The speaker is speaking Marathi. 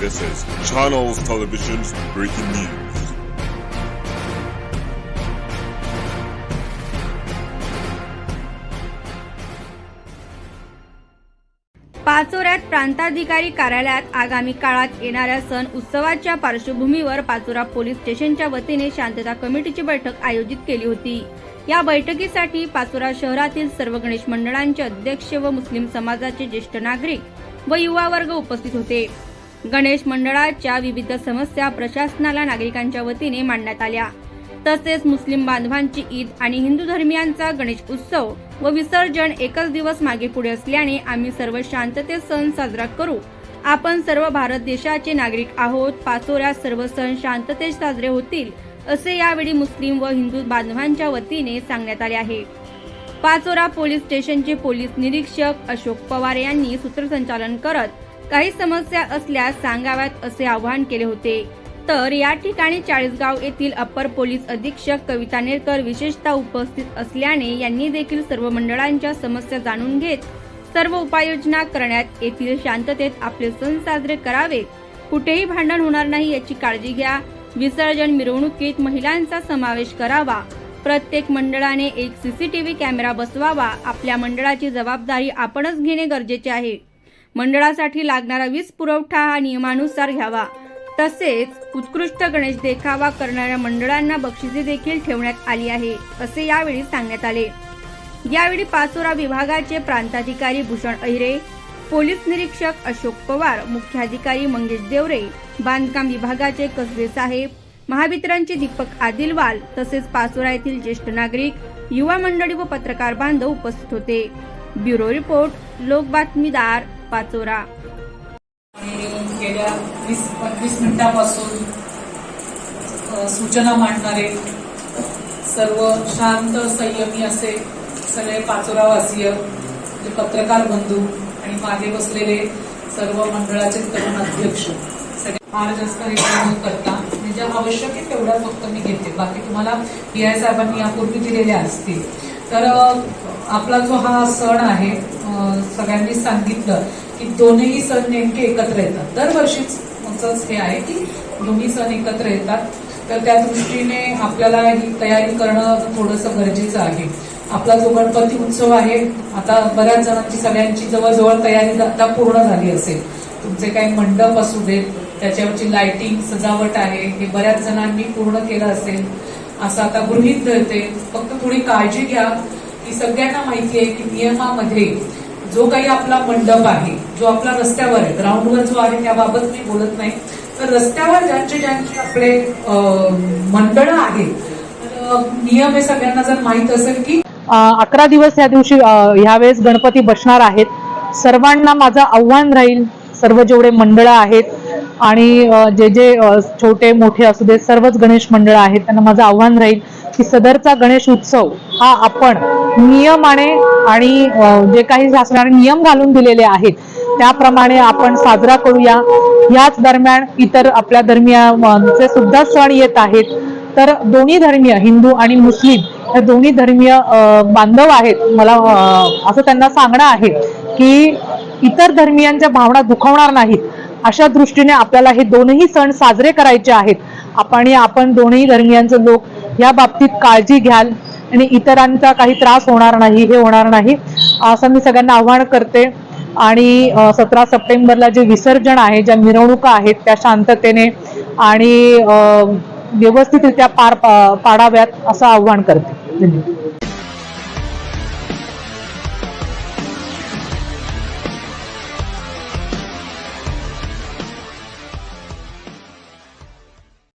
This is Channels Television's breaking news. पाचोऱ्यात प्रांताधिकारी कार्यालयात आगामी काळात येणाऱ्या सण उत्सवाच्या पार्श्वभूमीवर पाचोरा पोलीस स्टेशनच्या वतीने शांतता कमिटीची बैठक आयोजित केली होती या बैठकीसाठी पाचोरा शहरातील सर्व गणेश मंडळांचे अध्यक्ष व मुस्लिम समाजाचे ज्येष्ठ नागरिक व युवा वर्ग उपस्थित होते गणेश मंडळाच्या विविध समस्या प्रशासनाला नागरिकांच्या वतीने मांडण्यात आल्या. तसेच मुस्लिम बांधवांची ईद आणि हिंदू धर्मियांचा गणेश उत्सव व विसर्जन एकच दिवस मागे पुढे असल्याने आम्ही सर्व शांततेत सण साजरा करू. आपण सर्व भारत देशाचे नागरिक आहोत. पाचोऱ्यात सर्व सण शांततेत साजरे होतील असे यावेळी मुस्लिम व हिंदू बांधवांच्या वतीने सांगण्यात आले आहे. पाचोरा पोलीस स्टेशनचे पोलीस निरीक्षक अशोक पवार यांनी सूत्रसंचालन करत काही समस्या असल्यास सांगाव्यात असे आवाहन केले होते. तर या ठिकाणी चाळीसगाव येथील अप्पर पोलीस अधीक्षक कविता नेरकर विशेषतः उपस्थित असल्याने यांनी देखील सर्व मंडळांच्या समस्या जाणून घेत सर्व उपाययोजना करण्यात येथील शांततेत आपले सण साजरे करावेत. कुठेही भांडण होणार नाही याची काळजी घ्या. विसर्जन मिरवणुकीत महिलांचा समावेश करावा. प्रत्येक मंडळाने एक सीसीटीव्ही कॅमेरा बसवावा. आपल्या मंडळाची जबाबदारी आपणच घेणे गरजेचे आहे. मंडळासाठी लागणारा वीज पुरवठा हा नियमानुसार घ्यावा. तसेच उत्कृष्ट गणेश देखावा करणाऱ्या मंडळांना बक्षिसे देखील ठेवण्यात आली आहे असे यावेळी सांगण्यात आले. यावेळी पाचोरा विभागाचे प्रांताधिकारी भूषण अहिरे पोलीस निरीक्षक अशोक पवार मुख्याधिकारी मंगेश देवरे बांधकाम विभागाचे कसबे साहेब महावितरणचे दीपक आदिलवाल तसेच पाचोरा येथील ज्येष्ठ नागरिक युवा मंडळी व पत्रकार बांधव उपस्थित होते. ब्युरो रिपोर्ट लोक बातमीदार पाचोरा. गेल्या वीस पंचवीस मिनिटापासून सूचना मांडणारे सर्व शांत संयमी असे सगळे पाचोरावासीय म्हणजे पत्रकार बंधू आणि मागे बसलेले सर्व मंडळाचे तरुण अध्यक्ष सगळे फार जास्त हे न करता म्हणजे आवश्यक आहे तेवढ्या फक्त मी घेते. बाकी तुम्हाला पी आय साहेबांनी यापूर्वी दिलेल्या असतील. तर आपला जो हा सण आहे सगळ्यांनी सांगितलं की दोन्ही सण नेमके एकत्र येतात. दरवर्षीच हे आहे की दोन्ही सण एकत्र येतात. तर त्या दृष्टीने आपल्याला ही तयारी करणं थोडंसं गरजेचं आहे. आपला जो गणपती उत्सव आहे आता बऱ्याच जणांची सगळ्यांची जवळजवळ तयारी आता पूर्ण झाली असेल. तुमचे काही मंडप असू देत त्याच्यावरची लाइटिंग सजावट आहे हे बऱ्याच जणांनी पूर्ण केलं असेल. असं आता गृहित धरते. फक्त थोडी काळजी घ्या. की सगळ्यांना माहिती आहे की नियमामध्ये जो काही आपला मंडप आहे जो आपला रस्त्यावर आहे ग्राउंडवर जो आहे त्याबाबत मी बोलत नाही. तर रस्त्यावर ज्यांचे ज्यांचे आपले मंडळ आहेत तर नियम हे सगळ्यांना जर माहीत असेल की अकरा दिवस या दिवशी ह्यावेळेस गणपती बसणार आहेत. सर्वांना माझं आव्हान राहील. सर्व जेवढे मंडळं आहेत आणि जे जे छोटे मोठे असू दे सर्वच गणेश मंडळ आहेत त्यांना माझं आव्हान राहील की सदरचा गणेश उत्सव हा आपण नियमाने आणि जे काही शासनाने नियम घालून दिलेले आहेत त्याप्रमाणे आपण साजरा करूया. याच दरम्यान इतर आपल्या धर्मीयांचे सुद्धा सण येत आहेत. तर दोन्ही धर्मीय हिंदू आणि मुस्लिम हे दोन्ही धर्मीय बांधव आहेत. मला असं त्यांना सांगणं आहे की इतर धर्मियांच्या भावना दुखवणार नाहीत. अशा दृष्टीने आपल्याला हे दोनही सण साजरे करायचे आहेत. आपण आपण दोनही धर्मियांचे लोक या बाबतीत काळजी घ्याल आणि इतरांचा काही त्रास होणार नाही हे होणार नाही. असं मी सगळ्यांना आव्हान करते. आणि सतरा सप्टेंबरला जे विसर्जन आहे ज्या मिरवणुका आहेत त्या शांततेने आणि व्यवस्थितरित्या पार पा- पाडाव्यात असं आव्हान करते. धन्यवाद.